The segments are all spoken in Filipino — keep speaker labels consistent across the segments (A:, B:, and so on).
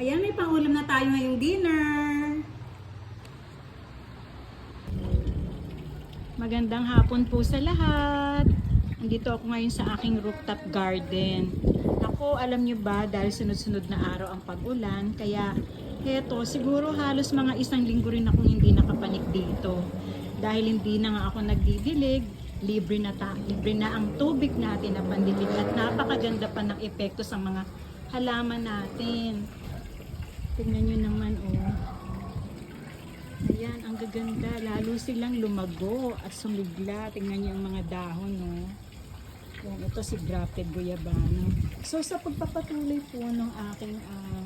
A: Ayan, may pangulam na tayo ngayong dinner. Magandang hapon po sa lahat. Andito ako ngayon sa aking rooftop garden. Ako, alam nyo ba, dahil sunod-sunod na araw ang pag-ulan, kaya heto, siguro halos mga isang linggo rin akong hindi nakapanik dito. Dahil hindi na nga ako nagdidilig, libre na, ta, libre na ang tubig natin na pandilig at napakaganda pa ng epekto sa mga halaman natin. Tingnan nyo naman, oh. Ayan, ang gaganda. Lalo silang lumago at sumigla. Tingnan niyo ang mga dahon, no? Yan, ito si grafted guyabano. So, sa pagpapatuloy po ng aking ah,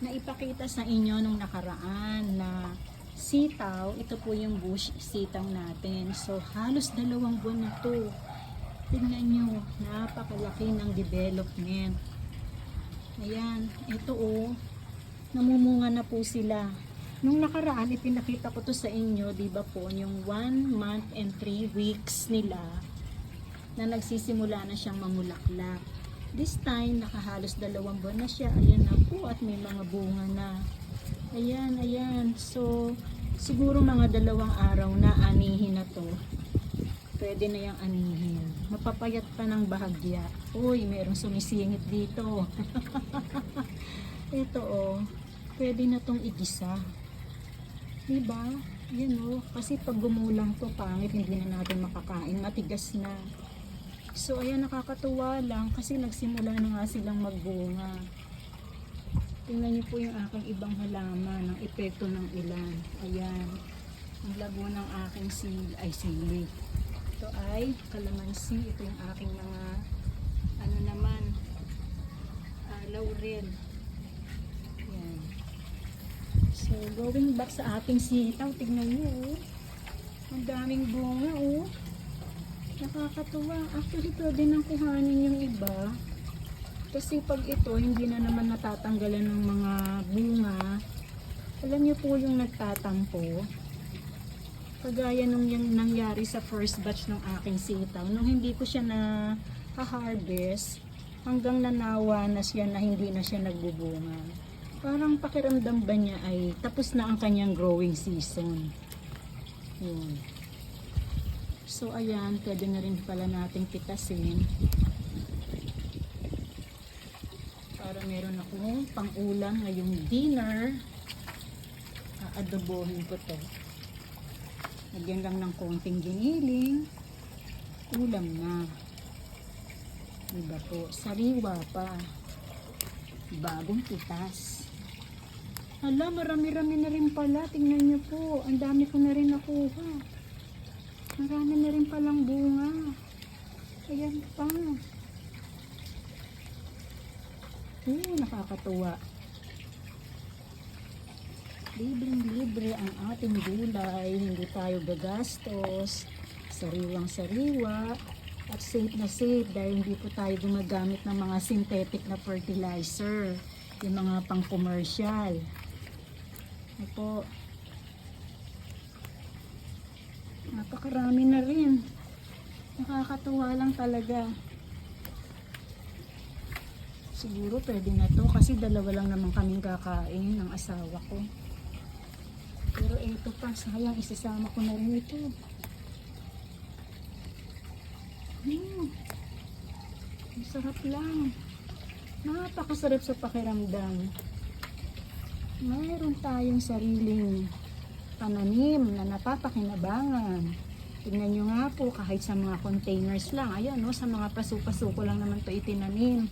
A: naipakita sa inyo nung nakaraan na sitaw, ito po yung bush sitaw natin. So, halos dalawang buwan na to. Tingnan nyo, napakalaki ng development. Ayan, ito oh, namumunga na po sila. Nung nakaraan, ipinakita ko to sa inyo, di ba po, yung 1 month and 3 weeks nila na nagsisimula na siyang mamulaklak. This time, nakahalos dalawang buwan na siya. Ayan na po at may mga bunga na. Ayan, ayan. So, siguro mga dalawang araw na anihin na to. Pwede na yung anihin. Mapapayat pa ng bahagya. Uy, merong sumisingit dito. Ito oh, pwede na tong igisa. Diba? Yan oh, kasi pag gumulang to pangit, hindi na natin makakain, matigas na. So ayan, nakakatuwa lang kasi nagsimula na nga silang magbunga. Tingnan niyo po yung aking ibang halaman, ng epekto ng ilan. Ayan, ang lago ng aking sil ay sili. Ito ay kalamansi, ito yung aking mga ano naman, ah, laurel. So, going back sa ating sitaw, tignan nyo, oh. Ang daming bunga, oh. Nakakatuwa. Actually, pwede nang kuhanin yung iba. Kasi pag ito, hindi na naman natatanggalan ng mga bunga. Alam niyo po yung nagtatampo. Kagaya nung yung nangyari sa first batch ng aking sitaw. Nung hindi ko siya na harvest hanggang nanawa na siya na hindi na siya nagbubunga. Parang pakiramdam ba niya ay tapos na ang kanyang growing season. Yun. So ayan, pwede na rin pala nating pitasin. Para meron akong pang-ulam ngayong dinner. Aadobohin ko to. Lagyan lang ng konting giniling. Ulam na. Diba po? Sariwa pa. Bagong pitas. Hala, marami-rami na rin pala. Tingnan niyo po. Ang dami ko na rin nakuha. Marami na rin palang bunga. Ayan pa. Oo, nakakatuwa. Libreng-libre ang ating gulay. Hindi tayo gagastos. Sariwang-sariwa. At safe na safe dahil hindi po tayo gumagamit ng mga synthetic na fertilizer. Yung mga pang-commercial. Ano po. Napakarami na rin. Nakakatuwa lang talaga. Siguro pwede na to kasi dalawa lang naman kaming kakain ng asawa ko. Pero ito pa, sayang isasama ko na rin ito. Hmm. Ang sarap lang. Napakasarap sa pakiramdam. Mayroon tayong sariling pananim na napapakinabangan. Tingnan nyo nga po, kahit sa mga containers lang. Ayan, no, sa mga pasu-pasuko lang naman to itinanim.